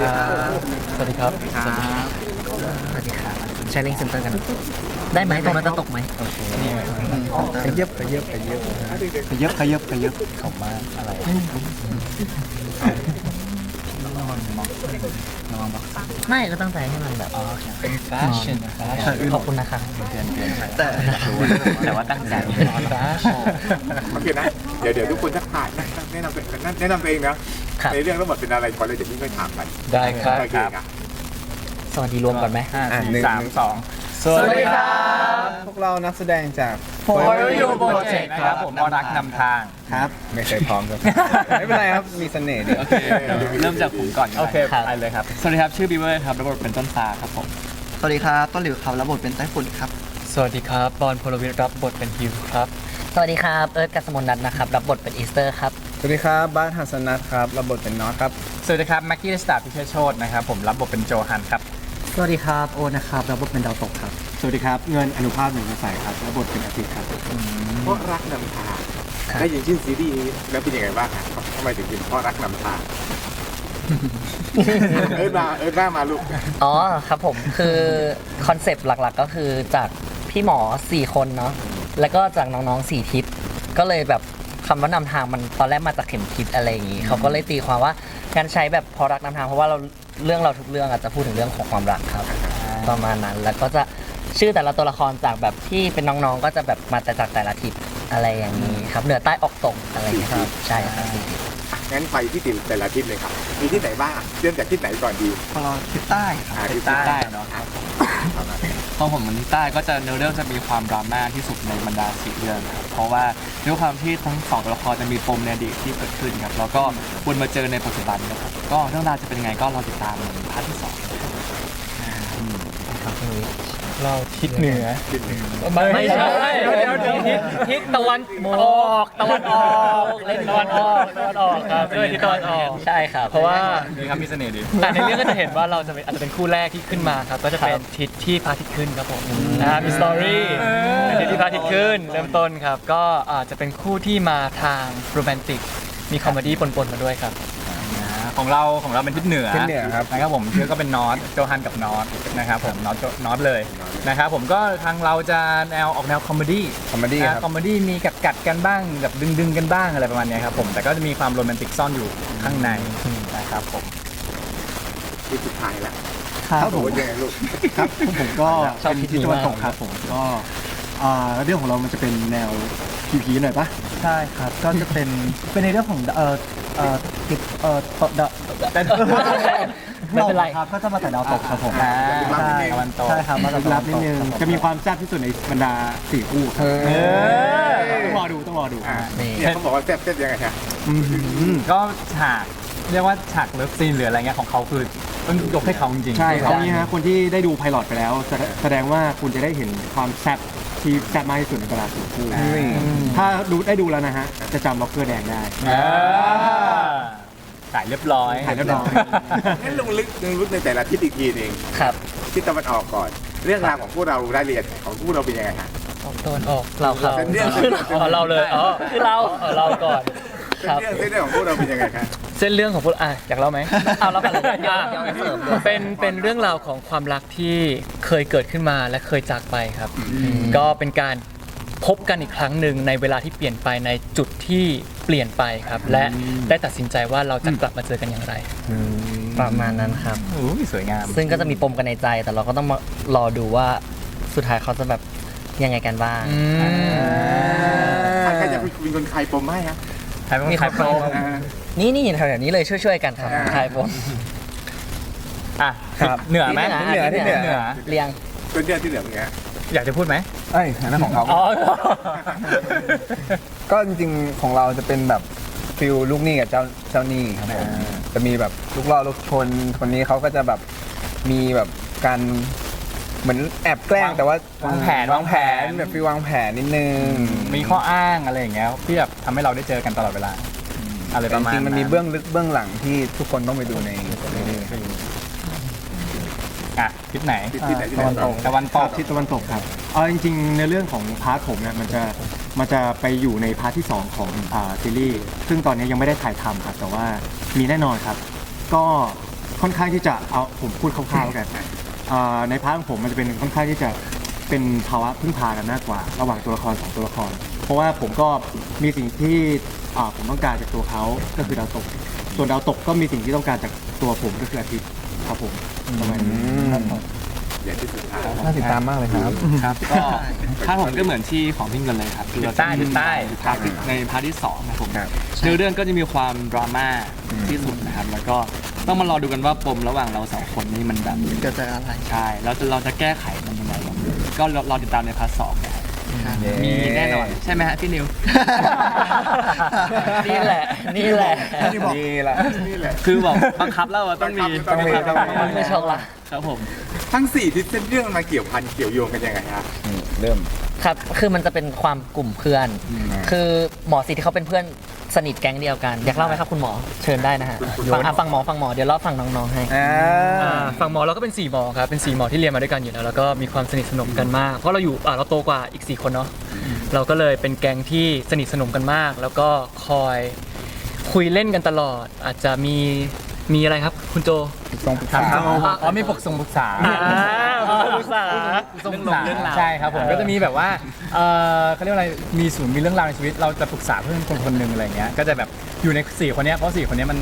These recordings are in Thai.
ครับสวัสดีครับ ครับสวัสดีครับใช้ลิงก์เซ็นเตอร์กัน ได้ไหมตรงนั้นจะตกไหมนี่ขยับขยับขยับขยับขยับขยับขอบมากอะไรไม่ก็ตั้งใจให้มันแบบอ๋อแฟชั่นแฟชั่นขอบคุณนะคะเกินเกินไปแต่แต่ว่าตั้งใจแฟชั่นโอเคนะ เดี๋ยวเดี๋ยวทุกคนทักทายแนะนำตัวแนะนำตัวเองนะ ครับ ในเรื่องทั้งหมดเป็นอะไรก่อนเลยเดี๋ยวพี่ค่อยถามกันได้ครับ โอเคอะสวัสดีรวมก่อนไหม ห้าอะสี่หนึ่ง สามสอง สวัสดีครับ พวกเรานักแสดงจาก For You Project นะครับผมมอรักนำทาง ครับ ไม่เคยพร้อมครับไม่เป็นไรครับ มีเสน่ห์ดีโอเคเริ่มจากผมก่อนโอเคไปเลยครับ สวัสดีครับ ชื่อบีเวอร์ครับรับบทเป็นต้นซาครับผม สวัสดีครับ ต้นหลิวครับรับบทเป็นไต้ฝุ่นครับ สวัสดีครับ บอลพลวิทย์รับบทเป็นฮิวครับส วัสดีครับ เอิร์ธกัสมนนัทนะครับ รับบทเป็นอีสเตอร์ครับ สวัสดีครับบ้านฮัสนัทครับรับบทเป็นน็อตครับ สวัสดีครับแม็กกี้เดสตาพิเชษโชตนะครับผมรับบทเป็นโจฮันครับ สวัสดีครับโอนะครับรับบทเป็นดาวตกครับ สวัสดีครับเงินอนุภาพหนึ่งกระใสครับรับบทเป็นอาทิตย์ครับเพราะรักนำทางครับได้ยินชื่อซีรีส์นี้แล้วเป็นยังไงบ้างฮะทำไมถึงเป็นเพราะรักนำทางเอิร์ธมาเอิร์ธหน้ามาลูกอ๋อครับผมคือคอนเซปต์หลักๆก็คือจากพี่หมอ 4 คนเนาะ แล้วก็จากน้องๆ4ทิศก็เลยแบบคำว่านำทางมันตอนแรกมาจากเข็มทิศอะไรอย่างงี้เขาก็เลยตีความว่าการใช้แบบพอรักนำทางเพราะว่าเราเรื่องเราทุกเรื่องอาจจะพูดถึงเรื่องของความรักครับ ประมาณนั้นแล้วก็จะชื่อแต่ละตัวละครจากแบบที่เป็นน้องๆ ก็จะแบบมาแต่จากแต่ละทิศอะไรอย่างนี้ครับเหนือใต้ออกตกอะไรอย่างเงี้ยครับใช่ครับงั้นไปที่ติแต่ละทิศเลยครับ มีที่ไหนบ้างเริ่มจากทิศไหนก่อนดี พอเราทิศใต้ครับ อ่าทิศใต้ เนาะครับ ของผมมันที่ใต้ก็จะเนื้อเรื่องจะมีความดราม่าที่สุดในบรรดาสี่เรื่องครับเพราะว่าด้วยความที่ทั้งสองตัวละครจะมีปมในอดีตที่เกิดขึ้นครับแล้วก็วนมาเจอในปัจจุบันนะครับก็เรื่องราวจะเป็นยังไงก็รอติดตามในพาร์ทที่สองเราทิศเหนือทิศหนึ่งไม่ใช่เดี๋ยวเดี๋ยวทิศทิศตะวันออกตะวันออกเล่นตะวันออก ตะวันออกครับด้วยทิศตะวันออกใช่ครับ เพราะว่า ดีครับมีเสน่ห์ดี แต่ในเรื่องก็จะเห็นว่าเราจะเป็นอาจจะเป็นคู่แรกที่ขึ้นมาครับ ก็จะเป็นทิศที่พระอาทิตย์ขึ้นครับผมนะฮะมีสตอรี่เป็นทิศที่พระอาทิตย์ขึ้น เริ่มต้นครับ ก็อาจจะเป็นคู่ที่มาทางโรแมนติก มีคอมเมดี้ปนๆมาด้วยครับ ของเราของเราเป็นทิศเหนือทิศเหนือครับ นะครับผมชื่อก็เป็นนอตโจฮันกับนอตนะครับผมนอตนอตเลยนะครับผมก็ทางเราจะแนวออกแนวคอมเมดี้คอมเมดี้ครับคอมเมดี้มีกัดกัดๆกันบ้างแบบดึงดึงๆกันบ้างอะไรประมาณเนี้ยครับผมแต่ก็จะมีความโรแมนติกซ่อนอยู่ข้างในนะครับผมทิศสุดท้ายแล้วครับผโอ้มยยังไงลูกครับผมก็ชอบเป็นทิศตะวันตกครับผมก็อ่าเรื่องของเรามันจะเป็นแนวผีๆหน่อยปะใช่ครับก็จะเป็นเป็นในเรื่องของเอ่อ เอ่อทิศเอ่อตดาวไม่เป็นไรครับก็จะมาแต่ดาวตกครับผมอ่าใช่ตะวันตกใช่ครับมาจากตะวันตกนิดนึงจะมีความแซ่บที่สุดในบรรดาสี่คู่ครับเออต้องรอดูต้องรอดูอ่านี่เนี่ยเขาบอกว่าแซ่บแซ่บยังไงฮะก็ฉากเรียกว่าฉากเลิฟซีนหรืออะไรเงี้ยของเขาคือต้องยกให้เขาจริงๆใช่ครับนี่ฮะคนที่ได้ดูไพลอตไปแล้วแสดแสดงว่าคุณจะได้เห็นความแซ่บ ที่แซ่บมากที่สุดในบรรดาสี่คู่นี่ถ้าดูได้ดูแล้วนะฮะ จะจำล็อกเกอร์แดงได้เออถ่ายเรียบร้อยถ่ายเรียบร้อย งั้นลงลึกลงลึกในแต่ละทิศอีกทีหนึ่งครับ ทิศตะวันออกก่อน เรื่องราวของพวกเรารายละเอียดของพวกเราเป็นยังไงฮะตะวันออกเราครับเป็นเรื่องอ๋อเราเลย อ๋อคือเราออเราก่อน ครับ เรื่องเส้นเรื่องของพวกเราเป็นยังไงครับเส้นเรื่องของพวกอะอยากเล่าไหม เอาแล้วกันเลยอะเดี๋ยวเสริมเลยเป็นเป็นเรื่องราวของความรักที่เคยเกิดขึ้นมาและเคยจากไปครับ ก็เป็นการพบกันอีกครั้งหนึ่งในเวลาที่เปลี่ยนไปในจุดที่เปลี่ยนไปครับ และได้ตัดสินใจว่าเราจะกลับมาเจอกันอย่างไร ประมาณนั้นครับโอ้ยสวยงาม ซึ่งก็จะมีปมกันในใจ แต่เราก็ต้องมารอดูว่าสุดท้ายเขาจะแบบยังไงกันบ้าง ใครใครจะเป็นคนใครปมให้ฮะ ใครเป็นมีใครใครโปรโปรนี่นี่แถวๆนี้เลยช่วยๆกันครับอ่าใช่ปมอะครับเหนือไหมที่เหนือที่เหนือที่เหนือเรียงต้นเรื่องที่เหลือเป็นไงฮะอยากจะพูดไหมเอ้ยอันนั้นของเขา อ๋อ ก็จริงๆของเราจะเป็นแบบฟิลลูกหนี้กับเจ้าเจ้าหนี้ครับผมจะมีแบบลูกล่อลูกชนคนนี้เขาก็จะแบบมีแบบการ เหมือนแอบแกล้งแต่ว่าวางแผนวางแผน แบบฟิลวางแผนนิดนึงมีข้ออ้างอะไรอย่างเงี้ยที่แบบทำให้เราได้เจอกันตลอดเวลา อะไรแต่ประมาณจริงๆมันมีเบื้องลึกเบื้องหลังที่ทุกคนต้องไปดูในในนี้ครับอะทิศไหนทิศที่ไหนที่ไหน ตะวันตกตะวันตก ทิศตะวันตกครับ เอาจริงๆ ในเรื่องของพาร์ทผมเนี่ยมันจะมันจะไปอยู่ในพาร์ทที่ 2 ของอ่าซีรีส์ ซึ่งตอนนี้ยังไม่ได้ถ่ายทำครับ แต่ว่ามีแน่นอนครับ ก็ค่อนข้างที่จะเอาผมพูดคร่าวๆแล้วกัน อ่าในพาร์ทของผมมันจะเป็นค่อนข้างที่จะเป็นภาวะพึ่งพากันมากกว่า ระหว่างตัวละครสองตัวละคร เพราะว่าผมก็มีสิ่งที่อ่าผมต้องการจากตัวเขาก็คือดาวตก ส่วนดาวตกก็มีสิ่งที่ต้องการจากตัวผมก็คืออาทิตย์ครับผมประมาณนี้อย่างที่สุดท้ายน่าติดตามมากเลยครับ ครับก็พาร์ทผมก็เหมือนที่ของพี่เงินเลยครับคือเราจะใต้ใต้ พาร์ทที่ในพาร์ทที่สองนะครับผมครับเนื้อเรื่องก็จะมีความดราม่าที่สุดนะครับแล้วก็ ต้องมารอดูกันว่าปมระหว่างเราสองคนนี่มันแบบเกิดจากอะไรใช่เราจะเราจะแก้ไขมันยังไงก็รอรอติดตามในพาร์ทสองนะครับมีแน่นอนใช่ไหมฮะพี่นิว นี่แหละ นี่แหละ นี่แหละ นี่แหละ คือบอกบังคับแล้วว่าต้องมีต้องมีต้องมีมันไม่ชอบละครับผม ทั้งสี่ทิศเส้นเรื่องมันมาเกี่ยวพันเกี่ยวโยงกันยังไงฮะนี่เริ่มครับ คือมันจะเป็นความกลุ่มเพื่อน คือหมอสีที่เขาเป็นเพื่อน สนิทแก๊งเดียวกัน อยากเล่าไหมครับคุณหมอเชิญได้นะฮะฟังอะฟังหมอฟังหมอเดี๋ยวเล่าฟังน้องๆให้ อ่า อ่าฝั่งหมอเราก็เป็น4หมอครับเป็น4หมอที่เรียนมาด้วยกันอยู่แล้วแล้วก็มีความสนิทสนมกันมาก เพราะเราอยู่อ่าเราโตกว่าอีก 4 คนเนาะเราก็เลยเป็นแก๊งที่สนิทสนมกันมาก แล้วก็คอยคุยเล่นกันตลอด อาจจะมี มีอะไรครับคุณโจ ทรงปรึกษาอ๋อมีปรึกษงปรึกษาอ่าปรึกษาปรึกษาใช่ครับผมก็จะมีแบบว่าเออเขาเรียกว่าอะไรมีศูนย์มีเรื่องราวในชีวิต เราจะปรึกษาเพื่อนคนคนหนึ่งอะไรเงี้ยก็จะแบบอยู่ในสี่คนเนี้ยเพราะสี่คนเนี้ยมัน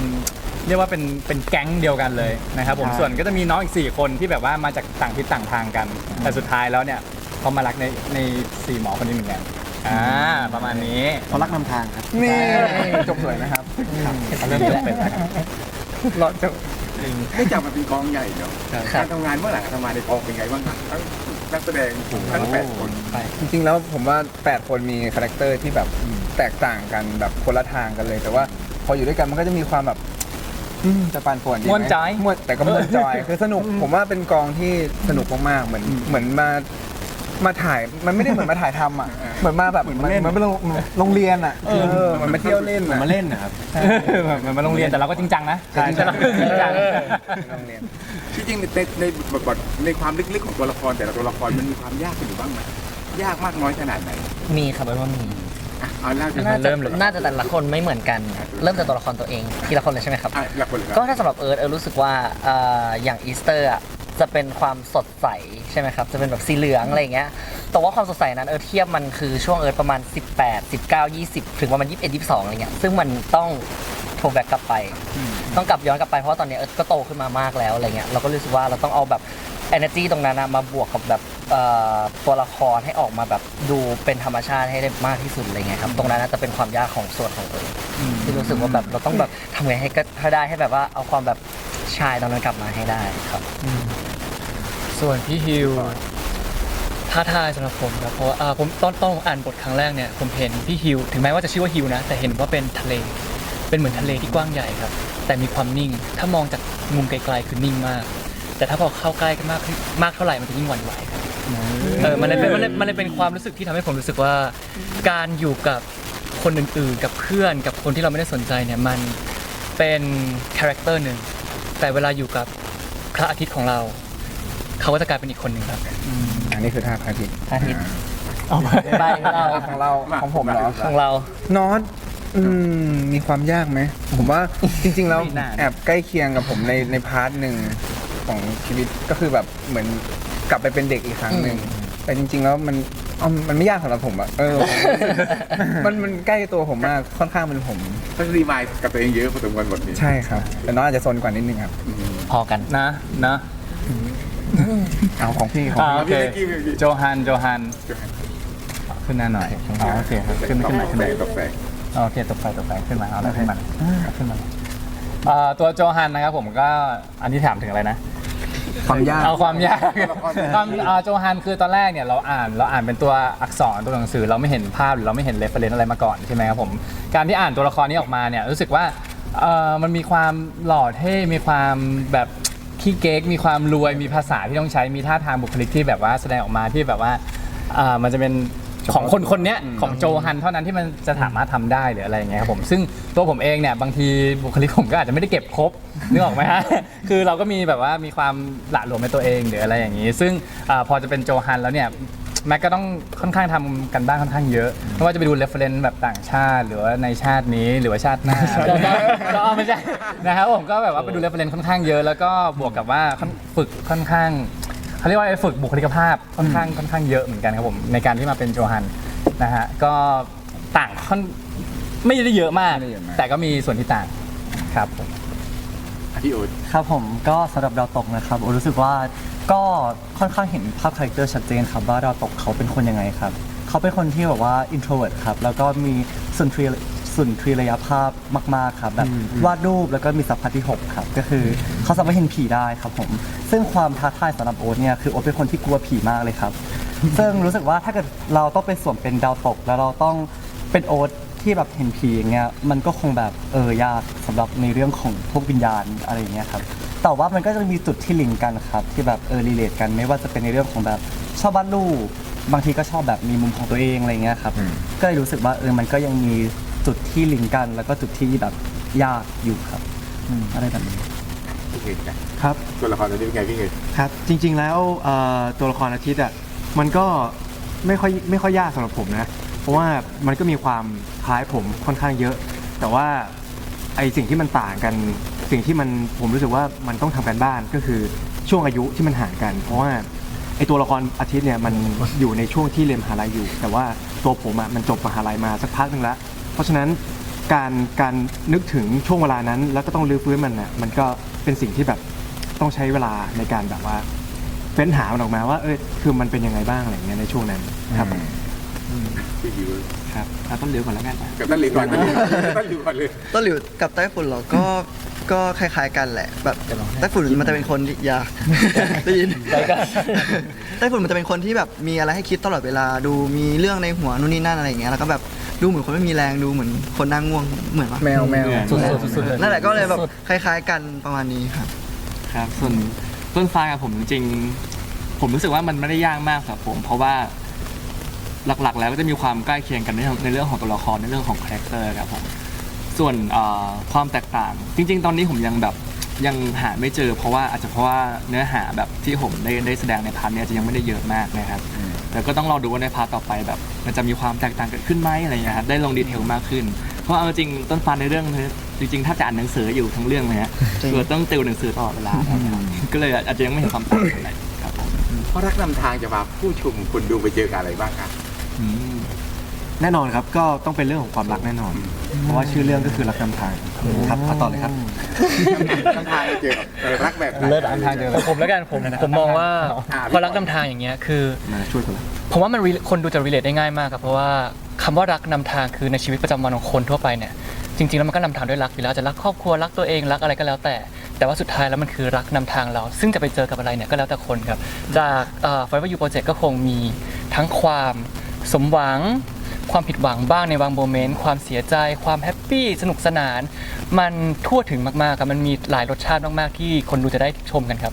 เรียกว่าเป็นเป็นแก๊งเดียวกันเลยนะครับผมส่วนก็จะมีน้องอีกสี่คนที่แบบว่ามาจากต่างทิศต่างทางกัน แต่สุดท้ายแล้วเนี่ยเขามารักในในสี่หมอคนนี้เหมือนกันอ่าประมาณนี้เขารักนำทางครับนี่จบสวยนะครับเริ่มจะเป็นแล้ว ครับเราจะไม่จากมันเป็นกองใหญ่เนาะครับ การทำงานเมื่อหลังการทำงานในกองเป็นไงบ้างครับทั้งนักแสดงทั้งแปดคนจริงๆแล้วผมว่า 8 คนมีคาแรคเตอร์ที่แบบแตกต่างกันแบบคนละทางกันเลย แต่ว่าพออยู่ด้วยกันมันก็จะมีความแบบอืมจะปานป่วนดีไหม่วนใจ ม่วนแต่ก็ม่วนจอย คือสนุกผมว่าเป็นกองที่สนุกมากๆเหมือนเหมือนมา มาถ่ายมันไม่ได้เหมือนมาถ่ายทำอะเหมือนมาแบบเหมือนมาเล่น เหมือนมาโรงโรงเรียนอะเออเหมือนมาเที่ยวเล่นเหมือนอะมาเล่นนะครับเหมือนมาโรงเรียนแต่เราก็จริงจังนะใช่แต่เราก็จริงจังโรงเรียนที่จริงในในบทบาทในความลึกๆของตัวละครแต่ละตัวละครมันมีความยากกันอยู่บ้างไหมยากมากน้อยขนาดไหนมีครับเอิร์ธว่ามีอะเอาเล่าสิน่าจะเริ่มเลย น่าจะแต่ละคนไม่เหมือนกัน เริ่มจากตัวละครตัวเองทีละคนเลยใช่ไหมครับ อะละคนเลยคก็รับถ้าสำหรับเอิร์ธเอิร์ธรู้สึกว่าเอ่ออย่างอีสเตอร์อะ จะเป็นความสดใสใช่ไหมครับ จะเป็นแบบสีเหลืองอะไรอย่างเงี้ย แต่ว่าความสดใสนั้นเอิร์ธเทียบมันคือช่วงเอิร์ธประมาณ 18 19 20 ถึงประมาณ21 22อะไรเงี้ย ซึ่งมันต้องโทรแบ็กกลับไป ต้องกลับย้อนกลับไปเพราะว่าตอนนี้เอิร์ธก็โตขึ้นมามากแล้วอะไรเงี้ย เราก็รู้สึกว่าเราต้องเอาแบบ energy ตรงนั้นนะมาบวกกับแบบเอ่อตัวละครให้ออกมาแบบดูเป็นธรรมชาติให้ได้มากที่สุดอะไรเงี้ยครับ ตรงนั้นน่าจะเป็นความยากของส่วนของเอิร์ธที่รู้สึกว่าแบบเราต้องแบบทำไงให้ก็ให้ได้ให้แบบว่าเอาความแบบชายตรงนั้นกลับมาให้ได้ครับ ส่วนพี่ฮิวท้าทายสำหรับผมนะเพราะว่าอ่าผมตอนตอนผมอ่านบทครั้งแรกเนี่ยผมเห็นพี่ฮิวถึงแม้ว่าจะชื่อว่าฮิวนะ แต่เห็นว่าเป็นทะเล เป็นเหมือนทะเลที่กว้างใหญ่ครับ แต่มีความนิ่ง ถ้ามองจากมุมไกลๆคือนิ่งมาก แต่ถ้าพอเข้าใกล้กันมากขึ้นมากเท่าไหร่มันจะยิ่งหวั่นไหวครับเออมันเลยเป็นมันเลยมันเลยเป็นความรู้สึกที่ทำให้ผมรู้สึกว่า การอยู่กับคนอื่นๆ กับเพื่อนกับคนที่เราไม่ได้สนใจเนี่ยมันเป็นคาแรคเตอร์หนึ่งแต่เวลาอยู่กับพระอาทิตย์ของเรา เขาก็จะกลายเป็นอีกคนหนึ่งครับ อันนี้คือท่าพระอาทิตย์อาทิตย์ใบของเราของเราของผมเหรอของเรา นอตอืมมีความยากไหม ผมว่าจริง ๆ แล้วแอบใกล้เคียงกับผมในในพาร์ทหนึ่งของชีวิตก็คือแบบเหมือนกลับไปเป็นเด็กอีกครั้งหนึ่งแต่จริง ๆ แล้วมันอ๋อมันไม่ยากสำหรับผมอะเออ มันมันใกล้ตัวผมมากค่อนข้างเป็นผมต้องรีมายกับตัวเองเยอะพอสมควรบทนี้ใช่ครับ แต่น้องอาจจะซนกว่านิดนึงครับ พอกันนะนะ เอาของพี่ของอ่าพี่โอเค พี่เมื่อกี้เมื่อกี้ โจฮัน โจฮัน ขึ้นหน้าหน่อยอ๋อโอเคครับขึ้นขึ้นมาขึ้นแสมางตกแสงโอเคตกไฟตกไฟขึ้นมาเอาแล้วขึ้นมาเอาขึ้นมาเอ่อตัวโจฮันนะครับผมก็อันที่ถามถึงอะไรนะ ความยาก เอาความยากความอ่าโจฮันคือตอนแรกเนี่ยเราอ่านเราอ่านเป็นตัวอักษรตัวหนังสือเราไม่เห็นภาพหรือเราไม่เห็นเรฟเฟรนอะไรมาก่อนใช่ไหมครับผมการที่อ่านตัวละครนี้ออกมาเนี่ยรู้สึกว่าเอ่อมันมีความหล่อเท่มีความแบบ ขี้เก๊กมีความรวยมีภาษาที่ต้องใช้มีท่าทางบุคลิกที่แบบว่าแสดงออกมาที่แบบว่าเอ่อมันจะเป็นของคนคนเนี้ยของโจฮันเท่านั้นที่มันจะสามารถทำได้หรืออะไรอย่างเงี้ยครับผมซึ่งตัวผมเองเนี่ยบางทีบุคลิกผมก็อาจจะไม่ได้เก็บครบ นึกออกไหมฮะ คือเราก็มีแบบว่ามีความหละหลวมในตัวเองหรืออะไรอย่างนี้ ซึ่งอาพอจะเป็นโจฮันแล้วเนี่ย แม็กก็ต้องค่อนข้างทำกันบ้านค่อนข้างเยอะไม่ว่าจะไปดูเรฟเฟรนซ์แบบต่างชาติ หรือว่าในชาตินี้หรือว่าชาติหน้าแล้วก็ก็ไม่ใช่นะครับผมก็แบบว่าไปดูเรฟเฟรนซ์ค่อนข้างเยอะ แล้วก็บวกกับว่าค่อนฝึกค่อนข้างเขาเรียกว่าฝึกบุคลิกภาพค่อนข้างค่อนข้างเยอะเหมือนกันครับผมในการที่มาเป็นโจฮันนะฮะก็ต่างค่อนไม่ได้เยอะมากไม่ได้เยอะมากแต่ก็มีส่วนที่ต่างครับผม พี่โอ๊ตครับผมก็สำหรับดาวตกนะครับโอรู้สึกว่าก็ค่อนข้างเห็นภาพคาแรคเตอร์ชัดเจนครับว่าดาวตกเขาเป็นคนยังไงครับ เขาเป็นคนที่แบบว่า introvert ครับแล้วก็มีสุนทรีสุนทรีระยะภาพมากๆครับแบบวาดรูปแล้วก็มีสัพพะที่หกครับ ก็คือเขาสามารถเห็นผีได้ครับผม ซึ่งความท้าทายสำหรับโอ๊ตเนี่ยคือโอ๊ตเป็นคนที่กลัวผีมากเลยครับ ซึ่งรู้สึกว่าถ้าเกิดเราต้องไปสวมเป็นดาวตก แล้วเราต้องเป็นโอ๊ต ที่แบบเห็นผีอย่างเงี้ยมันก็คงแบบเออยากสำหรับในเรื่องของพวกวิญญาณอะไรอย่างเงี้ยครับแต่ว่ามันก็จะมีจุดที่ลิงก์กันครับ ที่แบบเออรีเลทกันไม่ว่าจะเป็นในเรื่องของแบบชอบวาดรูปบางทีก็ชอบแบบมีมุมของตัวเองอะไรเงี้ยครับก็เลยรู้สึกว่าเออมันก็ยังมีจุดที่ลิงก์กัน แล้วก็จุดที่แบบยากอยู่ครับอืมอะไรแบบนี้ พี่เอกนะครับ ตัวละครตัวนี้เป็นไงพี่เอกครับจริงๆแล้วเอ่อตัวละครอาทิตย์อะมันก็ไม่ค่อยไม่ค่อยยากสำหรับผมนะ เพราะว่ามันก็มีความคล้ายผมค่อนข้างเยอะ แต่ว่าไอสิ่งที่มันต่างกัน สิ่งที่มันผมรู้สึกว่ามันต้องทำกันบ้านก็คือช่วงอายุที่มันห่างกัน เพราะว่าไอตัวละครอาทิตย์เนี่ยมันอยู่ในช่วงที่เรียนมหาลัยอยู่ แต่ว่าตัวผมอะมันจบมหาลัยมาสักพักหนึ่งแล้วเพราะฉะนั้นการการนึกถึงช่วงเวลานั้น แล้วก็ต้องรื้อฟื้นมันอะมันก็เป็นสิ่งที่แบบต้องใช้เวลาในการแบบว่าเฟ้นหามันออกมาว่าเออคือมันเป็นยังไงบ้างอะไรเงี้ยในช่วงนั้นครับผม พี่บิวครับเราต้องเลี้ยวก่อนแล้วกันกับต้นหลิวก่อนต้นหลิวต้นหลิวก่อนเลยต้นหลิวกับไต้ฝุ่นเหรอก็ก็คล้ายๆกันแหละแบบไต้ฝุ่นมันจะเป็นคนที่อยากได้ยินไต้ฝุ่นมันจะเป็นคนที่แบบมีอะไรให้คิดตลอดเวลาดูมีเรื่องในหัวนู่นนี่นั่นอะไรอย่างเงี้ยแล้วก็แบบดูเหมือนคนไม่มีแรงดูเหมือนคนนั่งง่วงเหมือนปะแมวแมวสุดๆสุดๆเลยนั่นแหละก็เลยแบบคล้ายๆ กันประมาณนี้ครับ ครับส่วนต้นฟ้ากับผมจริงๆผมรู้สึกว่ามันไม่ได้ยากมากครับผมเพราะว่า หลักๆ แล้วก็จะมีความใกล้เคียงกันในเรื่องในเรื่องของตัวละครในเรื่องของคาแรคเตอร์ครับผมส่วนเอ่อความแตกต่าง จริง ๆ ตอนนี้ผมยังแบบยังหาไม่เจอ เพราะว่าอาจจะเพราะว่าเนื้อหาแบบที่ผมได้ได้แสดงในพาร์ทเนี้ยจะยังไม่ได้เยอะมากนะครับแต่ก็ต้องรอดูว่าในพาร์ทต่อไปแบบ มันจะมีความแตกต่างเกิดขึ้นไหมอะไรอย่างเงี้ยครับได้ลงดีเทลมากขึ้น เพราะเอาจริงต้นฟ้าในเรื่องนี้จริงๆถ้าจะอ่านหนังสืออยู่ทั้งเรื่องเลยฮะจริงคือต้องติวหนังสือตลอดเวลานะครับก็เลยอาจจะยังไม่เห็นความต่างเท่าไหร่ครับผมเพราะรักนำทางจะพาผู้ชมคนดูไปเจอกับอะไรบ้างครับอืม แน่นอนครับก็ต้องเป็นเรื่องของความรักแน่นอน เพราะว่าชื่อเรื่องก็คือรักนำทางครับเอาต่อเลยครับนำทางไปเจอกับเออรักแบบไหนเลิศอันทางเดียวเลย ผมแล้วกันผมผมมองว่าอ่าพอรักนำทางอย่างเงี้ยคือ มาช่วยกันละผมว่ามัน re- คนดูจะ relate ได้ง่ายมากครับเพราะว่าคำว่ารักนำทางคือในชีวิตประจำวันของคนทั่วไปเนี่ยจริงๆแล้วมันก็นำทางด้วยรักอยู่แล้วจะรักครอบครัวรักตัวเองรักอะไรก็แล้วแต่ แต่ว่าสุดท้ายแล้วมันคือรักนำทางเรา ซึ่งจะไปเจอกับอะไรเนี่ยก็แล้วแต่คนครับจากไฟว่ายูโปรเจกต์ก็คงมีทั้งความ สมหวัง ความผิดหวังบ้างในบางโมเมนต์ความเสียใจ ความแฮปปี้สนุกสนาน มันทั่วถึงมากๆครับมันมีหลายรสชาติมากๆที่คนดูจะได้ชมกันครับ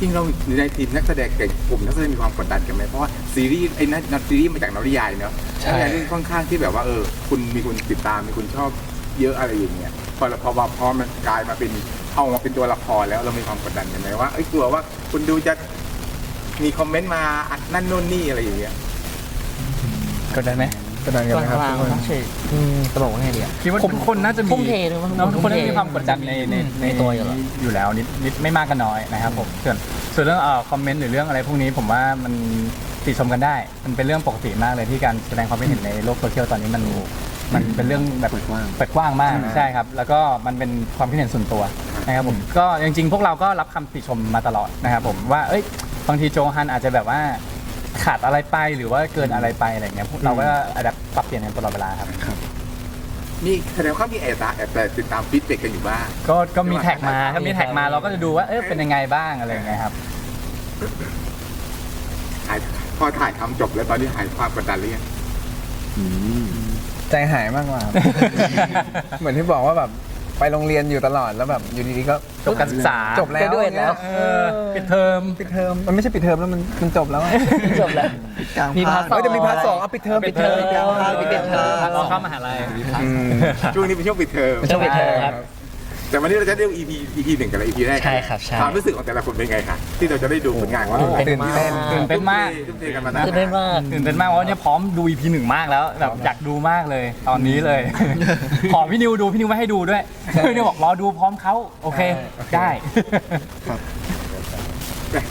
จริงเราในทีมนักแสดงเกับกลุ่มนักแสดงมีความกดดันกันไหมเพราะว่าซีรีส์ไอ้นั่นนซีรีส์มาจากนวนิยายเนาะใช่ นวนิยายนี่ค่อนข้างที่แบบว่าเออคุณมีคนติดตามมีคนชอบเยอะอะไรอย่างเงี้ยพอพอพอพอมันกลายมาเป็นเอามาเป็นตัวละครแล้วเรามีความกดดันกันไหมว่าเอ้ยกลัวว่าคุณดูจะมีคอมเมนต์มาอัดนั่นโน่นนี่อะไรอย่างเงี้ย กดได้ไหมกระดานกันไหมครับทุกคนจะบอกว่าไงดีอะ คิดว่าทุกคนน่าจะมีทุ่มเทด้วยมั้งเนอะทุกคนน่าจะมีความกดดันในในในตัวอยู่แล้ว อยู่แล้วนิดนิดไม่มากก็น้อยนะครับผมส่วนส่วนเรื่องเอ่อคอมเมนต์หรือเรื่องอะไรพวกนี้ผมว่ามันติชมกันได้ มันเป็นเรื่องปกติมากเลยที่การแสดงความคิดเห็นในโลกโซเชียลตอนนี้มันมันเป็นเรื่องแบบเปิดกว้าง เปิดกว้างมากใช่ครับ แล้วก็มันเป็นความคิดเห็นส่วนตัวนะครับผมก็จริงๆ พวกเราก็รับคำติชมมาตลอดนะครับผมว่าเอ้ยบางทีโจฮันอาจจะแบบว่า ขาดอะไรไปหรือว่าเกินอะไรไปอะไรอย่างเงี้ยพวกเราก็อาจจะปรับเปลี่ยนกันตลอดเวลาครับนี่แสดงว่ามีแอบตาแอบแต่ติดตามฟีดแบ็กกันอยู่บ้าง ก็ก็มีแท็กมาถ้ามีแท็กมาเราก็จะดูว่าเออเป็นยังไงบ้างอะไรอย่างเงี้ยครับถ่ายพอถ่ายทำจบแล้วตอนนี้หายความกดดันหรือยังใจหายมากกว่าครับเหมือนที่บอกว่าแบบ ไปโรงเรียนอยู่ตลอดแล้วแบบอยู่ดีๆก็จบการศึกษาจบแล้ว graduate แล้วเอเอออปิดเทอมปิดเทอมมันไม่ใช่ปิดเทอมแล้วมันมันจบแล้วอะจบแล้วกลางมีภาพาคร์ทสองเฮ้ยจะมีพาร์ทสองเอาปิดเทอมปิดเทอมปิดเทอมกลางภาคปิดเทอมเราเข้ามหาลัยอืมช่วงนี้เป็นช่วงปิดเทอมช่วงปิดเทอมครับ แต่วันนี้เราจะได้ดู EP EP หนึ่งกับ EP แรกใช่ครับใช่ ความรู้สึกของแต่ละคนเป็นไงคะที่เราจะได้ดูผลงานของเราตื่นเต้นตื่นเต้นมาก ทุ่มเทกันมานานตื่นเต้นมากตื่นเต้นมากเพราะว่าเนี่ยพร้อมดู EP หนึ่งมากแล้วแบบอยากดูมากเลยตอนนี้เลย ขอพี่นิวดูพี่นิวไม่ให้ดูด้วยพี่นิวบอกรอดูพร้อมเขาโอเคได้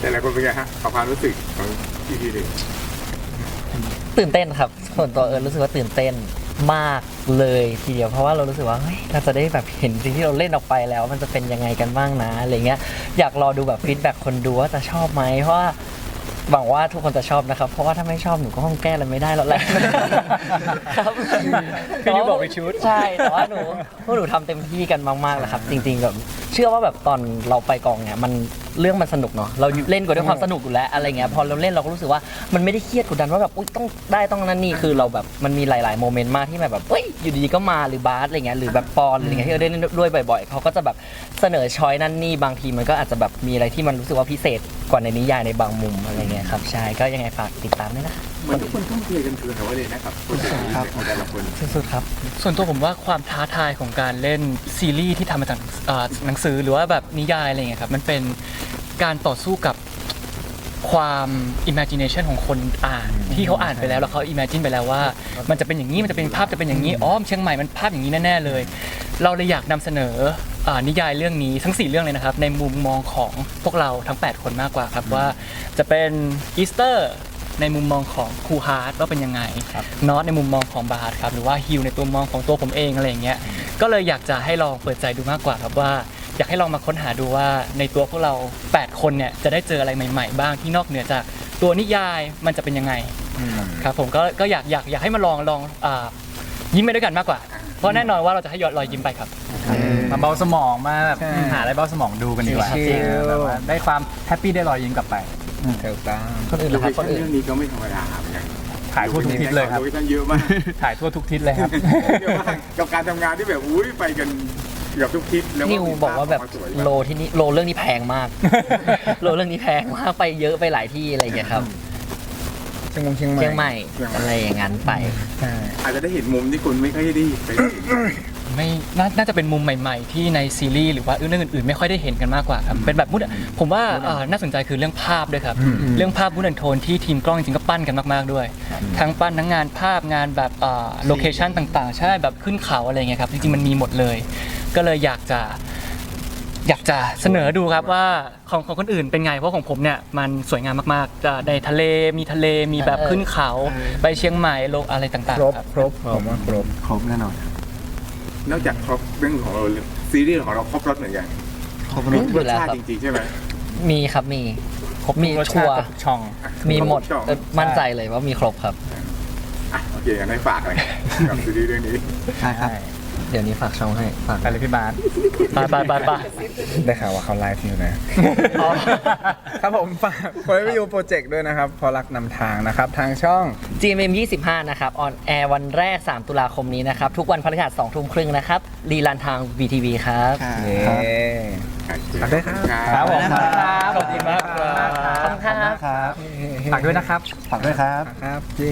แต่ละคนเป็นไงฮะขอความรู้สึกของ EP หนึ่งตื่นเต้นครับส่วนตัวเอิร์ธรู้สึกว่าตื่นเต้น มากเลยทีเดียวเพราะว่าเรารู้สึกว่าเฮ้ยเราจะได้แบบเห็นสิ่งที่เราเล่นออกไปแล้ว มันจะเป็นยังไงกันบ้างนะอะไรเงี้ยอยากรอดูแบบฟีดแบ็กคนดูว่าจะชอบไหมเพราะว่าหวังว่าทุกคนจะชอบนะครับ เพราะว่าถ้าไม่ชอบหนูก็คงแก้อะไรไม่ได้แล้วแหละครับพี่นิวบอก reshoot ใช่แต่ว่าหนูพวกหนูทำเต็มที่กันมากๆแล้วครับ จริงๆแบบเชื่อว่าแบบตอนเราไปกองเนี่ยมันเรื่องมันสนุกเนาะเราเล่นกันด้วยความสนุกอยู่แล้วอะไรเงี้ยพอเราเล่นเราก็รู้สึกว่ามันไม่ได้เครียดกดดันว่าแบบอุ้ยต้องได้ต้องนั่นนี่คือเราแบบมันมีหลาย ๆ โมเมนต์มากที่แบบแบบเอ้ยอยู่ดีๆก็มาหรือบาสอะไรเงี้ยหรือแบบปอนอะไรเงี้ยที่เราได้เล่นด้วยบ่อย ๆเขาก็จะแบบเสนอช้อยนั่นนี่บางทีมันก็อาจจะแบบมีอะไรที่มันรู้สึกว่าพิเศษกว่าในนิยายในบางมุมอะไรเงี้ยครับใช่ก็ยังไงฝากติดตามด้วยนะคะ เหมือนทุกคนทุ่มเทกันเกินเอาไว้เลยนะครับคนแต่ละคนของแต่ละคนสุดๆครับ ส่วนตัวผมว่าความท้าทายของการเล่นซีรีส์ที่ทำมาจากเอ่อหนังสือหรือว่าแบบนิยายอะไรเงี้ยครับมันเป็นการต่อสู้กับความ imagination ของคนอ่านที่เขาอ่านไปแล้วแล้วเขา imagine ไปแล้วว่า มันจะเป็นอย่างนี้มันจะเป็นภาพจะเป็นอย่างนี้อ๋อเชียงใหม่มันภาพอย่างนี้แน่ๆเลย เราเลยอยากนำเสนออ่านิยายเรื่องนี้ทั้ง 4 เรื่องเลยนะครับ ในมุมมองของพวกเราทั้ง 8 คนมากกว่าครับว่าจะเป็นอีสเตอร์ ในมุมมองของครูฮาร์ดว่าเป็นยังไงน็อตในมุมมองของบาร์ดครับหรือว่าฮิวในตัวมองของตัวผมเองอะไรอย่างเงี้ยก็เลยอยากจะให้ลองเปิดใจดูมากกว่าครับว่า อยากให้ลองมาค้นหาดูว่าในตัวพวกเรา 8 คนเนี่ยจะได้เจออะไรใหม่ ๆ บ้างที่นอกเหนือจากตัวนิยายมันจะเป็นยังไงครับผมก็ก็อยากอยากอยากให้มาลองลองอ่ายิ้มไปด้วยกันมากกว่า เพราะแน่นอนว่าเราจะให้ยอดรอยยิ้มไปครับ มาเบาสมองมาแบบใช่หาอะไรเบาสมองดูกันดีกว่าชิลๆแบบว่าได้ความแฮปปี้ได้รอยยิ้มกลับไป ถูกต้องคนอื่นโลนะคเครับคนชั่นอื่น เรื่องนี้ก็ไม่ธรรมดาเหมือนกันถ่ายทั่วทุกทิศเลยครับ โลเคชั่นเยอะมากถ่ายทั่วทุกทิศเลยครับ เยอะมากกับการทำงานที่แบบอุ้ยไปกันเกือบทุกทิศแล้วนิวบอกว่าแบบสวยโลที่นี่โลเรื่องนี้แพงมาก โลเรื่องนี้แพงมากไปเยอะไปหลายที่อะไรอย่างเงี้ยครับเชียงมงเชียงใหม่เชียงใหม่อะไรอย่างนั้นไป ใช่อาจจะได้เห็นมุมที่คุณไม่ค่อยได้ไป ไม่นาน่าจะเป็นมุมใหม่ ๆ ที่ในซีรีส์หรือว่าเรื่องอื่นๆ ไม่ค่อยได้เห็นกันมากกว่าครับเป็นแบบมุดผมว่าอ่าน่าสนใจคือเรื่องภาพด้วยครับ เรื่องภาพมูดแอนโทนที่ทีมกล้องจริงๆก็ปั้นกันมากๆด้วย ทั้งปั้นทั้งงานภาพงานแบบโลเคชันต่างๆ ใช่แบบขึ้นเขาอะไรเงี้ยครับจริงๆมันมีหมดเลย ก็เลยอยากจะอยากจะเสนอดูครับว่าของของคนอื่นเป็นไงเพราะของผมเนี่ยมันสวยงามมากๆจะในทะเลมีทะเลมีแบบขึ้นเขา ไปเชียงใหม่โลกอะไรต่างครบๆครับ ครบผมว่าครบ ครบแน่นอน นอกจากครบเรื่องของเราซีรีส์ของเราครบรถเหมือนกันครบรถอยู่แล้วชาติครับจริงๆใช่ไหมมีครับมีครบมีรสชัชาติวร์กับทุกช่อง มีหมดครบทุกช่องเออมั่นใจเลยว่ามีครบครับอะโอเคงั้นให้ฝากเลยกับซีรีส์เรื่องนี้ใช่ครับ เดี๋ยวนี้ฝากช่องให้ฝากไปเลยพี่บาสไปไปไปไป ได้ข่าวว่าเขาไลฟ์อยู่นะครับผมฝากคนวิวโปรเจกต์ด้วยนะครับ พอรักนำทางนะครับ ทางช่อง GMM 25 นะครับ ออนแอร์วันแรก 3 ตุลาคมนี้นะครับ ทุกวันพฤหัส2ทุ่มครึ่งนะครับ รีลันทาง VTV ครับค่ะเย้ฝากด้วยครับครับผมขอบคุณมากครับ ขอบคุณครับครับฝากด้วยนะครับ ฝากด้วยครับ ครับเย้